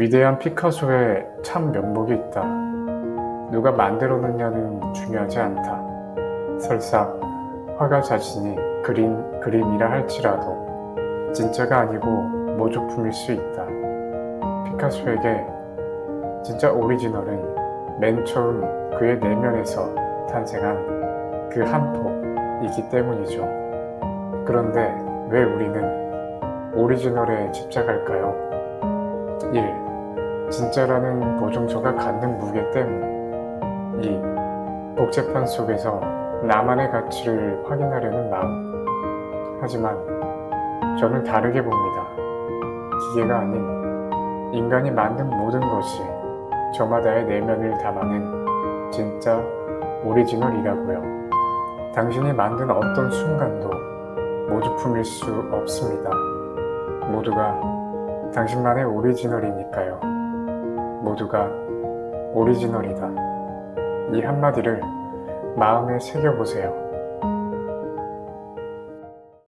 위대한 피카소에 참 면목이 있다. 누가 만들었느냐는 중요하지 않다. 설사 화가 자신이 그린 그림이라 할지라도 진짜가 아니고 모조품일 수 있다. 피카소에게 진짜 오리지널은 맨 처음 그의 내면에서 탄생한 그 한 폭이기 때문이죠. 그런데 왜 우리는 오리지널에 집착할까요? 1. 진짜라는 보증서가 갖는 무게 때문 2. 복잡한 속에서 나만의 가치를 확인하려는 마음 하지만 저는 다르게 봅니다. 기계가 아닌 인간이 만든 모든 것이 저마다의 내면을 담아낸 진짜 오리지널이라고요. 당신이 만든 어떤 순간도 모조품일 수 없습니다. 모두가 당신만의 오리지널이니까요. 모두가 오리지널이다. 이 한마디를 마음에 새겨보세요.